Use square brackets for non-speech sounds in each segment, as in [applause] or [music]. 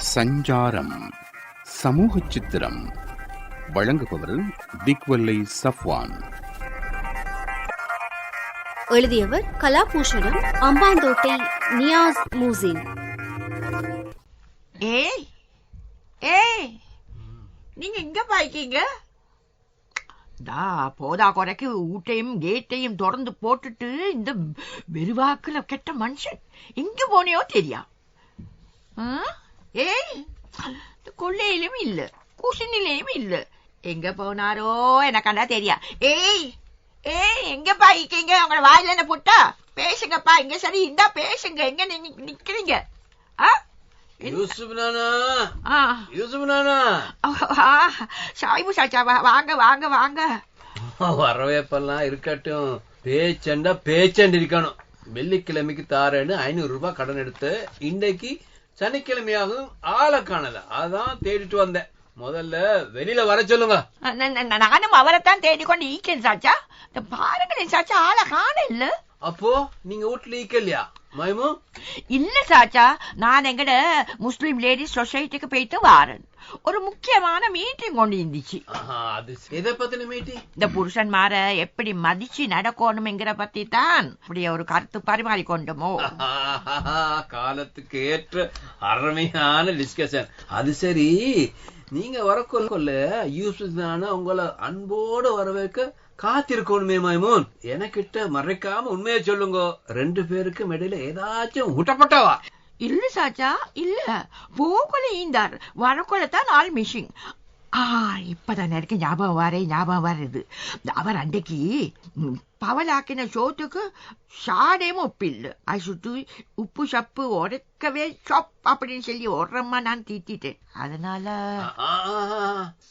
சஞ்சாரம் சமூக சித்திரம் வழங்குபவர் திக்வல்லை சஃப்வான். எழுதியவர் கலாபூஷணம் அம்பாந்தோட்டை நியாஸ் மூசின். ஏய் ஏய் நீங்க எங்க பாய்க்கீங்க டா போதா குறைக்கு ஊட்டையும் கேட்டையும் திறந்து போட்டுட்டு இந்த வெறுவாக்குல கெட்ட மனுஷன். எங்க போனியோ தெரியா? ஆ? ஏய் கொள்ளையிலும் இல்ல குசினிலையும் இல்ல. எங்க போனாரோ எனக்கண்டா தெரியா. ஏய் ஏய் எங்க பாய்க்கீங்க உங்களோட வாயில என்ன புட்டா? பேசுங்கப்பா இங்க சரி இந்தா பேசுங்க. எங்க நீங்க நிக்கிறீங்க? சாய்பு சாச்சா வாங்க வாங்க வாங்க. வரவேப்பெல்லாம் இருக்கட்டும். பேச்சண்டா பேச்சண்டு இருக்கணும். வெள்ளிக்கிழமைக்கு தாரேன்னு ஐநூறு ரூபாய் கடன் எடுத்து இன்னைக்கு சனிக்கிழமையாகும் ஆளை காணல அதான் தேடிட்டு வந்தேன். முதல்ல வெளியில வர சொல்லுங்க. நானும் அவரைத்தான் தேடிக்கொண்டு ஈக்கேன் சாச்சா. இந்த பாருங்களேன் சாச்சா ஆளை காண இல்ல. அப்போ நீங்க வீட்டுல ஈக்கலையா மைமு? இல்ல சாச்சா நான் எங்கட முஸ்லிம் லேடிஸ் சொசைட்டிக்கு போயிட்டு வாரேன். ஒரு முக்கியமான மீட்டிங் கொண்டு இருந்துச்சு. எதை பத்தின மீட்டிங் இந்த புருஷன்மார எப்படி மதிச்சு நடக்கணும்ங்கிற பத்தி தான் அப்படியே ஒரு கருத்து பரிமாறிக்கொண்டோமோ. காலத்துக்கு ஏற்ற அருமையான டிஸ்கஷன் அது சரி. நீங்க வரக்கொள்ள கொள்ள யூசுப் தானே? உங்களை அன்போடு வரவேற்க காத்திருக்கணுமே மைமூன். எனக்கிட்ட மறைக்காம உண்மையை சொல்லுங்க. ரெண்டு பேருக்கு இடையில ஏதாச்சும் ஊட்டப்பட்டவா இல்ல சாச்சா இல்லை. போகல ஈந்தார். வரக்கொள்ள ஆள் மிஷிங் ஆ இப்பதான் எனக்கு ஞாபகம் வரே ஞாபகம் வருது. அவர் அன்றைக்கு பவலாக்கின சோத்துக்கு ஷாடேம் உப்பு இல்ல அது சுட்டு உப்பு சப்பு உரைக்கவே சொப் அப்படின்னு சொல்லி உரமா நான் தீட்டிட்டேன். அதனால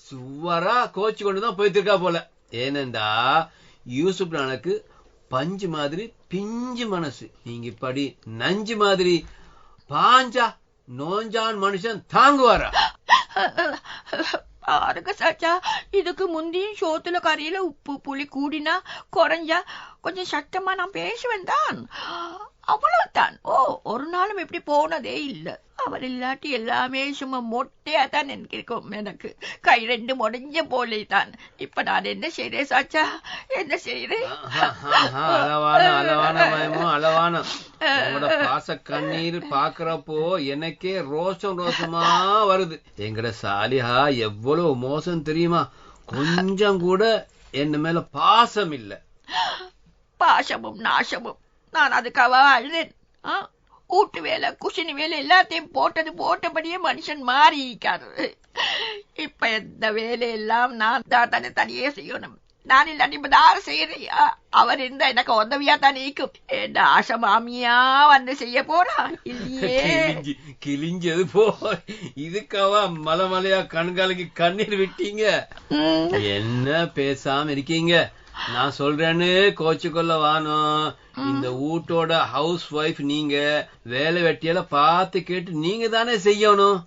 சுவரா கோச்சு கொண்டுதான் போயிட்டு போல. ஏனெண்டா யூசுப் நானுக்கு பஞ்சு மாதிரி பிஞ்சு மனசு. நீங்க இப்படி நஞ்சு மாதிரி பாஞ்சா நோஞ்சான் மனுஷன் தாங்குவாரா? பாருங்க சாச்சா இதுக்கு முந்தியும் சோத்துல கறியில உப்பு புளி கூடினா குறைஞ்சா கொஞ்சம் சட்டமா நான் பேசுவேன் தான். அவ்வளவுதான். ஓ ஒரு நாளும் இப்படி போனதே இல்ல. அவர் இல்லாட்டி எல்லாமே சும்மா மொட்டையா தான் நினைக்கிறோம் எனக்கு. கை ரெண்டு முடிஞ்ச போலே தான் இப்ப நான் என்ன செய்றேன் சாச்சா? என்ன செய்றேன்? அளவான அளவான அளவான. உங்களோட பாச கண்ணீர் பாக்குறப்போ எனக்கே ரோஷம் ரோஷமா வருது. எங்கட சாலிஹா எவ்வளவு மோசம் தெரியுமா? கொஞ்சம் கூட என்ன மேல பாசம் இல்ல. பாசமும் நாசமும். நான் அதுக்காக அழுதேன். ஆ? ஊட்டு வேலை குஷினி வேலை எல்லாத்தையும் போட்டது போட்டபடியே மனுஷன் மாறி இருக்காரு இப்ப எந்த வேலையெல்லாம் நான் தான் தனி தனியே செய்யணும். நான் இல்லாட்டி இப்ப யாரு செய்யறியா அவர் இருந்தா எனக்கு உதவியா தான் நீக்கும் என் ஆசை மாமியா வந்து செய்ய போறா இல்லையே? கிழிஞ்சு கிழிஞ்சது போ. இதுக்காவா மலை மலையா கண்காலுக்கு கண்ணீர் விட்டீங்க. என்ன பேசாம இருக்கீங்க? நான் சொல்றேன்னு கோச்சுக்கொள்ள வானோம் இந்த வீட்டோட ஹவுஸ் ஒய்ஃப் நீங்க வேலை வெட்டியெல்லாம் பார்த்து கேட்டு நீங்க தானே செய்யணும்.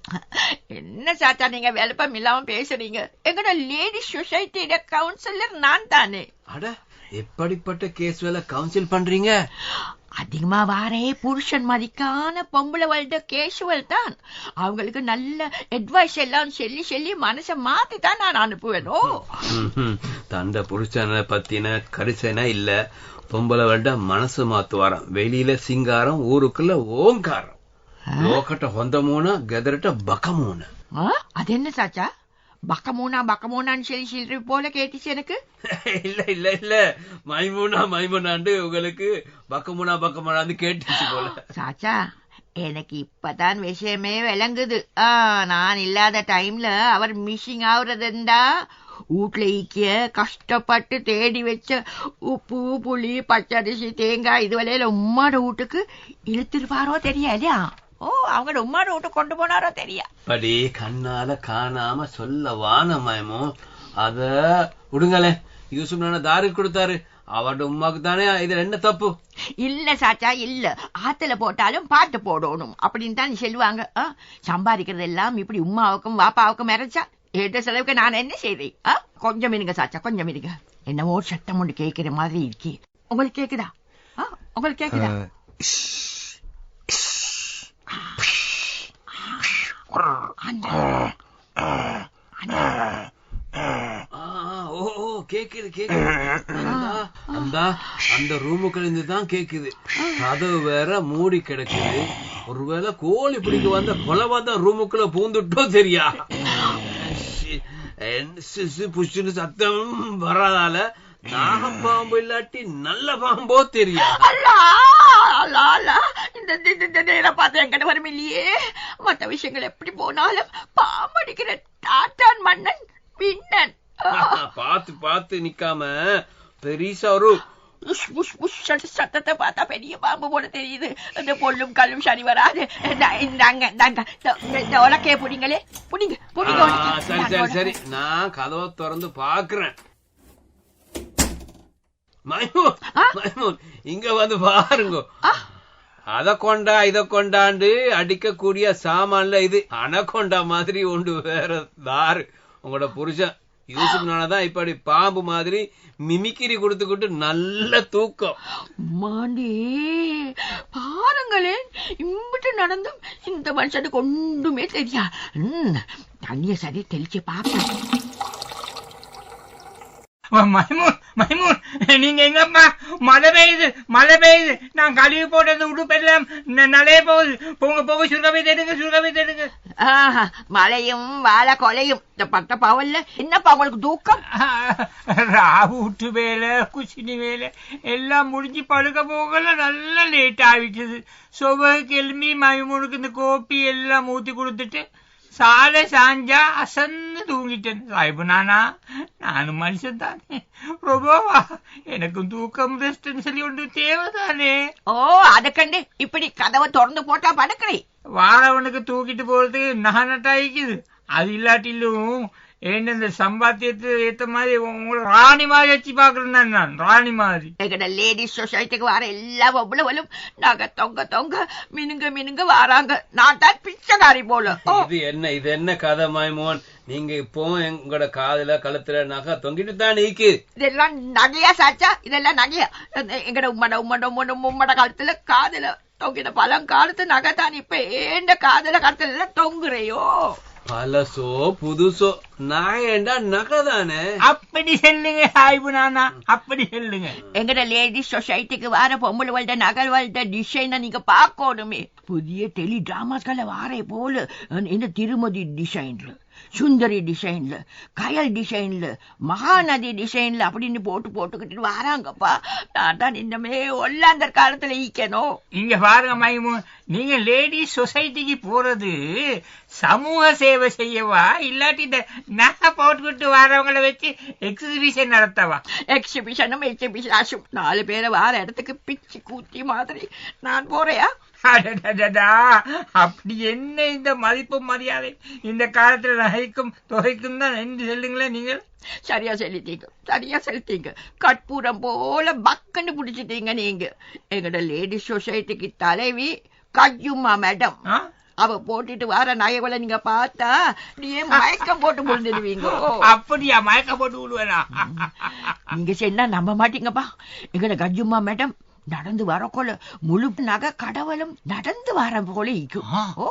என்ன சாத்தா நீங்க விளப்பம் இல்லாம பேசுறீங்க? எங்கட லேடிஸ் சொசைட்டியோட கவுன்சிலர் நான் தானே. அட எப்படிப்பட்ட கேஸ் வேலை கவுன்சில் பண்றீங்க? அதிகமா வாரே புருஷன் மதிக்கான பொம்பளை வாழ்ந்த கேஷுவல் தான். அவங்களுக்கு நல்ல அட்வைஸ் எல்லாம் சொல்லி சொல்லி மனசை மாத்தி தான் நான் அனுப்புவேனோ. தண்ட புருஷனை பத்தின கரிசனை இல்ல. பொம்பளை வேண்ட மனசு மாத்துவாராம். வெளியில சிங்காரம் ஊருக்குள்ள ஓங்காரம். லோக்கட்ட ஹொந்தமூன கெதரட்ட பக்கமூன. ஆ? அது என்ன சாச்சா? பக்கமூனா பக்கமூனான்னு சொல்லி சில்லறை போல கேட்டுச்சு எனக்கு இல்ல இல்ல இல்ல மைமுனா மைமுனாண்டு உங்களுக்கு பக்கமுனா பக்கமுனாந்து கேட்டுச்சு போல சாச்சா எனக்கு இப்பதான் விஷயமே விளங்குது நான் இல்லாத டைம்ல அவர் மிஷிங் ஆகுறதுண்டா வீட்டுல ஈக்கிய கஷ்டப்பட்டு தேடி வச்ச உப்பு புளி பச்சரிசி தேங்காய் இது வரையில உம்மாட வீட்டுக்கு இழுத்துருப்பாரோ தெரியாதா ஓ அவங்க உம்மாட வீட்டுக்கு கொண்டு போனாரோ தெரியா. படி கண்ணால காணாம சொல்ல வான மயமோ. அத விடுங்களே யூசுப் நானா தாரி கொடுத்தாரு. அவட உமாக்கு தானே இது என்ன தப்பு. இல்ல சாச்சா இல்ல. ஆத்துல போட்டாலும் பாட்டு போடணும். அப்படின்னு தான் சொல்லுவாங்க. சம்பாதிக்கிறது எல்லாம் இப்படி உமாவுக்கும் வாப்பாவுக்கும் இறைச்சா ஏட்ட செலவுக்கு நான் என்ன செய்றேன் ஆ, கொஞ்சம் இருங்க சாச்சா கொஞ்சம் இருங்க. என்னவோ சத்தம் ஒன்று கேட்கிற மாதிரி இருக்கே. உங்களுக்கு கேக்குதா? உங்களுக்கு கேக்குதா? கேக்குது கேக்குது அந்த ரூமுக்குள்ள இருந்து தான் கேக்குது கதவு வேற மூடி கிடக்குது ஒருவேளை கோழி பிடிக்க வந்த கொலவாதான் ரூமுக்குள்ள பூந்துட்டோ சரியா சி- என்ன புஷ்னு சத்தம் வராதால நாகம் பாம்பு இல்லாட்டி நல்ல பாம்போ தெரியா அல்லா அல்லா இந்த நேரம் பார்த்து என்கிட்ட வரும் இல்லையே. மத்த விஷயங்கள் எப்படி போனாலும் பாம்படிக்கிற டாட்டான் மன்னன் பின்னன் பார்த்து பார்த்து நிக்காம பெரிசா ஒரு உஷ் உஷ் சத்த- சத்தத்தை பார்த்தா பெரிய பாம்பு போல தெரியுது. இந்த பொல்லும் கல்லும் சரி வராது. இந்தாங்க இந்தாங்க இந்த- உலக்கைய புடிங்களே. புடிங்க புடிங்க. சரி சரி. சரி. நான் கதவை திறந்து பாக்குறேன் மைமூன்? மைமூன் இங்க வந்து பாருங்க. அத கொண்டா இத கொண்டாண்டு அடிக்கக்கூடிய சாமான்ல இது அனகொண்டா மாதிரி உண்டு வேற தாரு. உங்களோட புருஷன் யூசுப் நானதான் இப்படி பாம்பு மாதிரி மிமிக்கிரி கொடுத்துக்கிட்டு நல்ல தூக்கம். மாண்டே பாருங்களேன். இம்பிட்டு நடந்தும் இந்த மனுஷனுக்கு ஒன்றுமே தெரியா தண்ணிய சரி தெளிச்சு பார்ப்பேன் மைமூன் மைமூன் நீங்க எங்கப்பா மழை பெய்யுது மழை பெய்யுது. நான் கழுவி போட்டது உடுப்பெல்லாம் ந- நனைய போகுது. போங்க போங்க சுருகவை தேடுங்க சுருகவை தேடுங்க. மழையும் வாழை கொலையும். இந்த பட்ட பாவல்ல என்னப்பா உங்களுக்கு தூக்கம்? ராவுட்டு வேலை குசினி வேலை எல்லாம் முடிஞ்சு படுக்க போகல நல்லா லேட் ஆகிட்டுது சொவ கிளம்பி மைமூனுக்கு இந்த கோப்பி எல்லாம் ஊத்தி கொடுத்துட்டு சாலை சாஞ்சா அசந்து தூங்கிட்டேன் சாய்பு நானா நானும் மனுஷன் தானே ரொம்பவா எனக்கும் தூக்கம் ரெஸ்ட்னு சொல்லி ஒன்று தேவைதானே ஓ அதை கண்டு இப்படி கதவை திறந்து போட்டா படுக்கிறேன் வாரவனுக்கு தூக்கிட்டு போறதுக்கு நகநட்டாயிக்குது அது இல்லாட்டிலும் ஏன் இந்த சம்பாத்தியத்துக்கு ஏத்த மாதிரி உங்களை ராணி மாதிரி வச்சு பாக்குறேன் நான் ராணி மாதிரி. எங்கட லேடிஸ் சொசைட்டிக்கு வர எல்லா பொம்பளைகளும் நாங்க தொங்க தொங்க மினுங்க மினுங்க வராங்க. நான் தான் பிச்சைக்காரி போல. இது என்ன இது என்ன கதை மாய்மோன் நீங்க இப்போ உங்களோட காதுல கழுத்துல நகை தொங்கிட்டு தான் நீக்கு இதெல்லாம் நகையா சாச்சா? இதெல்லாம் நகையா? எங்கட உம்மட உம்மட உம்மட உம்மட காலத்துல காதுல தொங்கின பழங்காலத்து நகை தான் இப்ப ஏண்ட காதுல எல்லாம் தொங்குறையோ பழசோ புதுசோ நாயண்டா நகை தானே அப்படி சொல்லுங்க சாய்பு நானா அப்படி சொல்லுங்க எங்கட லேடிஸ் சொசைட்டிக்கு வர பொம்பளை வாழ்ந்த நகல் வாழ்ந்த டிசைனை நீங்க பார்க்கணுமே புதிய டெலி டிராமாஸ்கள வாரே போல இந்த திருமதி டிசைன்ல சுந்தரி டிசைன்ல கயல் டிசைன்ல மகாநதி டிசைன்ல அப்படின்னு போட்டு போட்டுக்கிட்டு வராங்கப்பா. நான் தான் இன்னமே ஒல்லாந்தர் காலத்துல ஈக்கணும். இங்க பாருங்க மைமு நீங்க லேடிஸ் சொசைட்டிக்கு போறது சமூக சேவை செய்யவா? இல்லாட்டி இந்த நகை போட்டுக்கிட்டு வரவங்களை வச்சு எக்ஸிபிஷன் நடத்தவா? எக்ஸிபிஷனும் எக்ஸிபிஷாஷும் நாலு பேரை வார இடத்துக்கு பிச்சு கூத்தி மாதிரி நான் போறேயா அப்படி என்ன இந்த மதிப்பு மரியாதை? இந்த காலத்துல நகைக்கும் தொகைக்கும் தான் என்று சொல்லுங்களேன் நீங்கள். சரியா செலுத்தீங்க சரியா செலுத்தீங்க கற்பூரம் போல பக்கன்னு பிடிச்சிட்டீங்க நீங்க. எங்கட லேடிஸ் சொசைட்டிக்கு தலைவி கஜுமா மேடம்? அவ போட்டுட்டு வர நகைகளை நீங்க பார்த்தா நீயே மயக்கம் போட்டு முடிஞ்சிடுவீங்க அப்படியா மயக்க போட்டு விடுவேனா நீங்க சொன்னா நம்ப மாட்டீங்கப்பா. எங்கட கஜுமா மேடம் நடந்து வரக்கோல முழு நகை கடவுளும் நடந்து வர போல இருக்கும். ஓ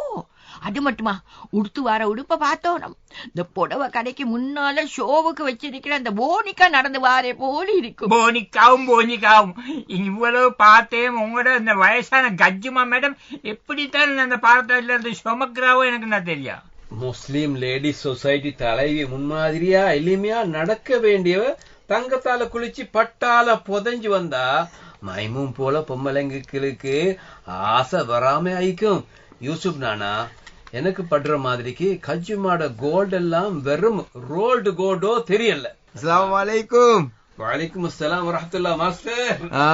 அது மட்டுமா? உடுத்து வர உடுப்ப பார்த்தோம் இந்த புடவை கடைக்கு முன்னால ஷோவுக்கு வச்சிருக்கிற அந்த போனிக்கா நடந்து வாரே போல இருக்கும் போனிக்காவும் போனிக்காவும் இவ்வளவு பார்த்தேன் உங்களோட இந்த வயசான கஜ்ஜுமா மேடம் எப்படித்தான் அந்த பாரத்தில் அந்த சுமக்கிறாவோ எனக்கு நான் தெரியும் முஸ்லீம் லேடிஸ் சொசைட்டி தலைவி முன்மாதிரியா எளிமையா நடக்க வேண்டியவ தங்கத்தால குளிச்சு பட்டால புதைஞ்சு வந்தா மைமும் போல பொம்மலைங்களுக்கு ஆசை வராம ஆயிக்கும் யூசுப் நானா எனக்கு படுற மாதிரிக்கு கஜ்ஜுமாட கோல்ட் எல்லாம் வெறும் ரோல்டு கோல்டோ தெரியல. அஸ்ஸலாமு அலைக்கும். வலைக்கும் அஸ்ஸலாம் வரஹ்மத்துல்லாஹ் மாஸ்டர். ஆ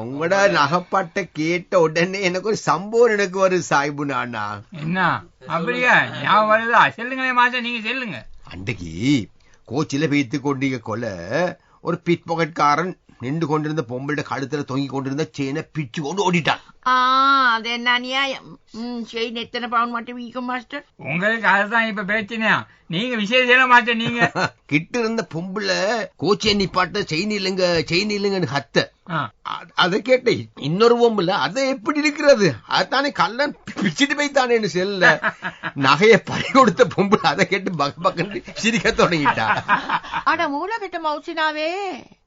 உங்களோட நகைப்பாட்டை கேட்ட உடனே எனக்கு ஒரு சம்பவம் எனக்கு ஒரு சாய்பு நானா. என்ன? அப்படியா? ஞாபகம் வருதா? சொல்லுங்களேன் மாஸ்டர் நீங்க சொல்லுங்க. அன்றைக்கு கோச்சில வைத்து கொண்டீங்க கொல ஒரு பிட் பாக்கெட்காரன் நின்று கொண்டிருந்த பொம்பளோட கழுத்துல தொங்கி கொண்டிருந்த செயினை பிச்சு கொண்டு ஓடிட்டான். ஆ அது என்ன அநியாயம்? செயின் எத்தனை பவுன் மட்டும் வீக்கும் மாஸ்டர் உங்களுக்கு அதுதான் இப்ப பிரச்சனையா? நீங்க விசேஷம் மாஸ்டர் நீங்க. [laughs] கிட்ட இருந்த பொம்பளை கோச்சியை நிப்பாட்ட செயின் இல்லைங்க செயின் இல்லைங்கன்னு. அ- அதை கேட்டேன். இன்னொரு பொம்புல அது எப்படி இருக்கிறது? அதுதானே கல்லன் பிச்சுட்டு போய்த்தானேன்னு செல்ல நகைய பறி கொடுத்த பொம்புல அதை கேட்டு பக் பக்கன்னு சிரிக்க தொடங்கிட்டா. அட மூலகிட்ட மவுசினாவே.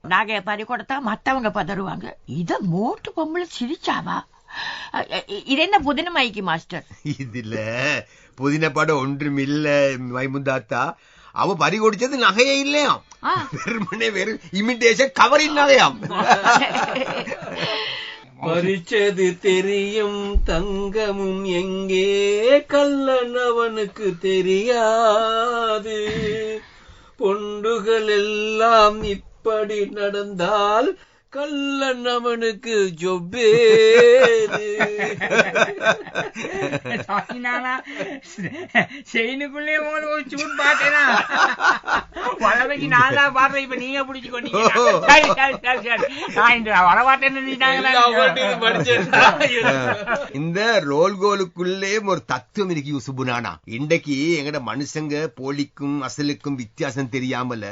நகைய பறி கொடுத்தா மத்தவங்க பதறுவாங்க. இத மோட்டு பொம்பளை சிரிச்சாவா? இது என்ன புதின மைக்கு மாஸ்டர்? இதுல புதின படம் ஒன்றும் இல்ல மைமுந்தாத்தா. அவ பறி கொடுத்தது நகையே இல்லையாம். வெறுமனே வெறும் இமிட்டேஷன் கவரின் நகையாம் பறிச்சது தெரியும் தங்கமும் எங்கே? கள்ளன் அவனுக்கு தெரியாது. பொண்டுகள் எல்லாம் இப்படி நடந்தால் கள்ளன் அவனுக்கு ஜொப்பேது செயினுக்குள்ளே ஒரு சூட் பாத்தேனா வளமைக்கு நான் தான் பாடுறேன் இப்ப நீங்க பிடிச்சு கொண்டீங்க. இந்த ரோல் கோலுக்குள்ளே ஒரு தத்துவம் இருக்கு யூசுபுனானா இன்றைக்கு எங்கட மனுஷங்க போலிக்கும் அசலுக்கும் வித்தியாசம் தெரியாமல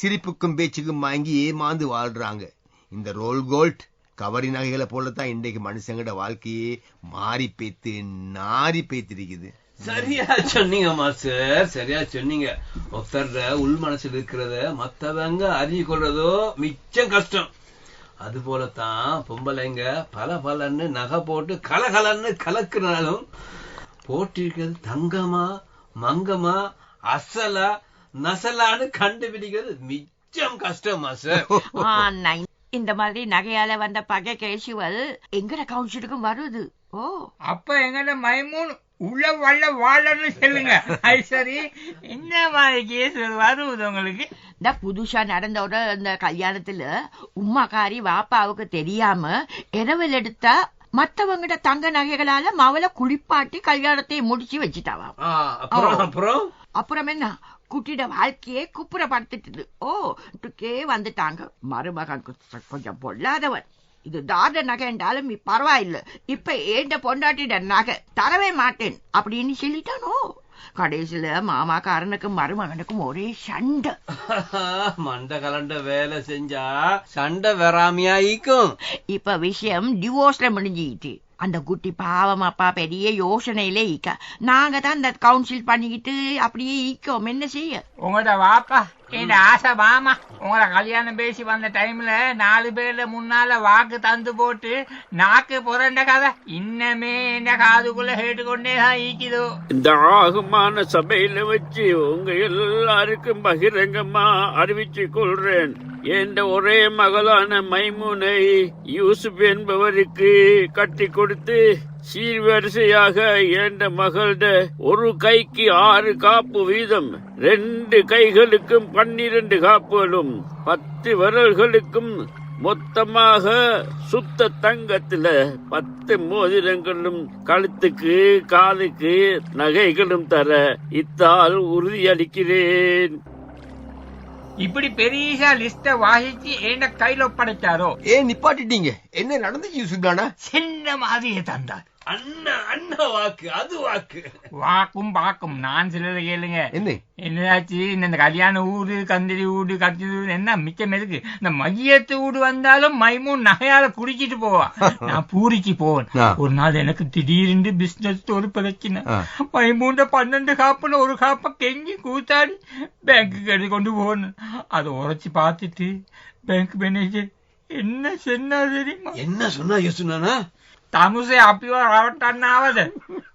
சிரிப்புக்கும் பேச்சுக்கும் வாங்கி ஏமாந்து வாழ்றாங்க. இந்த ரோல் கோல்ட் கவரி நகைகளை போலத்தான் இன்றைக்கு மனுஷங்கட வாழ்க்கையே மாறி பேத்து நாரி பேத்திருக்குது. சரியா சொன்னீங்க மாஸ்டர். சரியா சொன்னீங்க. ஒருத்தர் உள் மனசில் இருக்கிறத மத்தவங்க அறிஞ்சு கொள்றதோ மிச்சம் கஷ்டம். அது போலத்தான் பொம்பளைங்க பல பலன்னு நகை போட்டு கலகலன்னு கலக்குனாலும் போட்டிருக்கிறது தங்கமா மங்கமா அசலா நசலான்னு கண்டுபிடிக்கிறது மிச்சம் கஷ்டம் [laughs] ஆனா, இந்த மாதிரி நகையால வந்த பகை கேசுவல் எங்கட கவுன்சிலுக்கும் வருது? ஓ. அப்ப எங்கட மைமூன் உள்ள வல்ல வாழன்னு சொல்லுங்க. அது சரி. என்ன மாதிரி கேஸ் வருவது உங்களுக்கு? இந்த புதுசா நடந்த ஒரு இந்த கல்யாணத்துல உம்மாக்காரி வாப்பாவுக்கு தெரியாம இரவல் எடுத்தா மத்தவங்கிட்ட தங்க நகைகளால மவளை குளிப்பாட்டி கல்யாணத்தை முடிச்சு வச்சுட்டாவாம் ஆ, அப்புறம் அப்புறம்? அப்புறம் என்ன? குட்டிட வாழ்க்கையே குப்புறப்படுத்திட்டு ஓ இதுக்கே வந்துட்டாங்க. மருமகன் கொஞ்சம் பொல்லாதவன். இது தாத நகை என்றாலும் இ- பரவாயில்ல. இப்ப ஏண்ட பொண்டாட்டிட நகை? தரவே மாட்டேன். அப்படின்னு சொல்லிட்டானோ? கடைசியில மாமாக்காரனுக்கும் மருமகனுக்கும் ஒரே சண்டை. [laughs] மண்ட கலண்ட வேலை செஞ்சா சண்டை வராமையா ஈக்கும். இப்ப விஷயம் டிவோர்ஸ்ல முடிஞ்சிட்டு அந்த குட்டி பாவம் அப்பா பெரிய யோசனையிலே ஈக்க. நாங்க தான் இந்த கவுன்சில் பண்ணிக்கிட்டு அப்படியே ஈக்கோம். என்ன செய்ய? உங்களோட வாப்பா. இந்த ஆசை மாமா உங்களை கல்யாணம் பேசி வந்த டைம்ல நாலு பேர்ல முன்னால வாக்கு தந்து போட்டு நாக்கு புரண்ட கதை. இன்னமே என்ன காதுக்குள்ள கேட்டுக்கொண்டே தான் ஈக்குதோ. இந்த ஆகுமான சபையில வச்சு உங்க எல்லாருக்கும் பகிரங்கமா அறிவிச்சு கொள்றேன். என்ற ஒரே மகளான மைமுனை யூசுப் என்பவருக்கு கட்டி கொடுத்து சீர்வரிசையாக என்ற மகளோட ஒரு கைக்கு ஆறு காப்பு வீதம் ரெண்டு கைகளுக்கும் பன்னிரண்டு காப்புகளும் பத்து விரல்களுக்கும் மொத்தமாக சுத்த தங்கத்துல பத்து மோதிரங்களும் கழுத்துக்கு காலுக்கு நகைகளும் தர இத்தால் உறுதியளிக்கிறேன். இப்படி பெரிய லிஸ்ட வாசிச்சு என்ன கையில ஒப்படைச்சாரோ ஏன் நிப்பாட்டிட்டீங்க? என்ன நடந்துச்சு யூசுப்லானா சின்ன மாதிரியே தந்தார். அண்ணா அண்ணா வாக்கு அது வாக்கு. வாக்கும் பாக்கும். நான் சிலதை கேளுங்க. என்ன? என்னதாச்சு? இந்த கல்யாண ஊடு கந்திரி ஊடு ஊடு என்ன மிச்சம் எதுக்கு? இந்த மையத்து ஊடு வந்தாலும் மைமூன் நகையால குடிச்சிட்டு போவா. [laughs] நான் பூரிக்கு போவேன். ஒரு நாள் எனக்கு திடீர்னு பிசினஸ் ஒரு பிரச்சனை. மைமூண்ட பன்னெண்டு காப்புல ஒரு காப்ப கெஞ்சி கூத்தாடி பேங்க்குக்கு எடுத்து கொண்டு போகணும் அதை உரைச்சு பார்த்துட்டு பேங்க் மேனேஜர் என்ன சொன்னா தெரியுமா? என்ன சொன்னா තමුසේ අපිව රවට්ටන්න ආවද?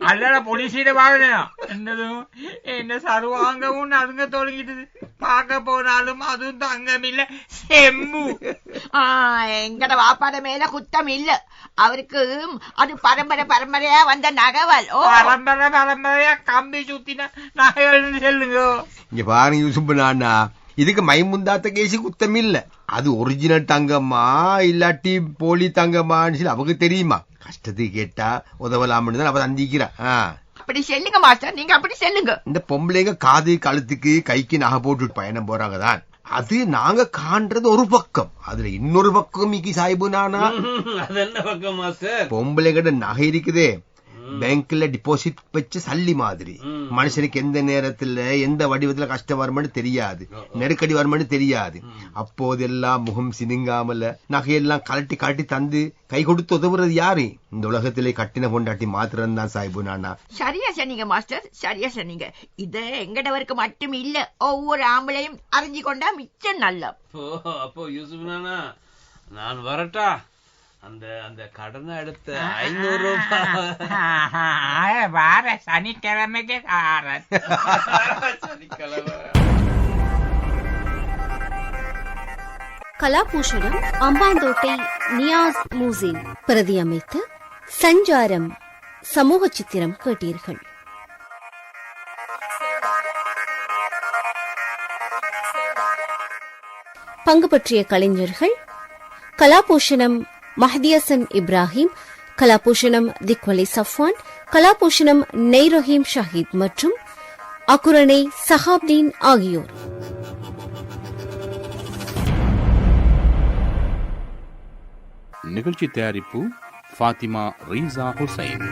අල්ලලා පොලිසියට බලනවා. එන්නදෝ. එන්න සරුවාංග වුණ අරුංග තොලගිටද? පාක පොනාලු මදුන් தங்கமில்ல செம்மு. ஆ எங்கட வாப்பாட மேல குத்தம் இல்ல. அவருக்கு அது பரம்பரை பரம்பரையா வந்த நகவல். ஓ பரம்பரை பரம்பரையா கம்பி சுத்தின நகவல்னு சொல்லுங்க. இங்க பாருங்க யூசுப் நானா. இதுக்கு மைமுந்தாத்த கேசி குத்தம் இல்ல. அது ஒரிஜினல் தங்கம்மா இல்லாட்டி போலி தங்கம்மான்னு சொல்லி அவருக்கு தெரியுமா? கஷ்டத்துக்கு கேட்டா உதவலாம்னு தான் அவ தந்திக்கிறா ஆ. அப்படி சொல்லுங்க மாஸ்டர். நீங்க அப்படி சொல்லுங்க. இந்த பொம்பளைங்க காது கழுத்துக்கு கைக்கு நகை போட்டுட்டு பயணம் போறாங்க தான். அது நாங்க காண்றது ஒரு பக்கம். அதுல இன்னொரு பக்கம் மிக்கி சாய்பு நானா? [laughs] அது என்ன பக்கம் மாஸ்டர்? பொம்பளைங்கிட்ட நகை இருக்குதே. பேங்க்ல டிபாசிட் வச்ச சல்லி மாதிரி. மனுஷனுக்கு எந்த நேரத்துல எந்த வடிவத்துல கஷ்டம் வருமானு தெரியாது. நெருக்கடி வருமானு தெரியாது. அப்போதெல்லாம் முகம் சினுங்காமல நகையெல்லாம் கலட்டி காட்டி தந்து கை கொடுத்து உதவுறது யாரு? இந்த உலகத்திலே கட்டின கொண்டாட்டி மாத்திரம் தான் சாய்பு நானா. சரியா சொன்னீங்க மாஸ்டர். சரியா சொன்னீங்க. இது எங்கடவருக்கு மட்டும் இல்ல ஒவ்வொரு ஆம்பளையும் அறிஞ்சு கொண்டா மிச்சம் நல்ல அப்போ யூசுப் நானா? நான் வரட்டா? அந்த அந்த கடனை எடுத்த ஐநூறு ரூபாய். வார சனிக்கிழமைக்கு சனிக்கிழமை கலாபூஷணம் அம்பாந்தோட்டை நியாஸ் மூசின் பிரதி அமைத்து சஞ்சாரம் சமூக சித்திரம் கேட்டீர்கள். பங்கு பற்றிய கலைஞர்கள் கலாபூஷணம் மஹதியசன் இப்ராஹிம் கலாபூஷணம் திக்வலை சஃப்வான் கலாபூஷணம் நெய்ரஹீம் ஷஹீத் மற்றும் அக்குரணை சஹாப்தீன் ஆகியோர் நிகழ்ச்சி தயாரிப்பு ஃபாத்திமா ரீசா ஹுசைன்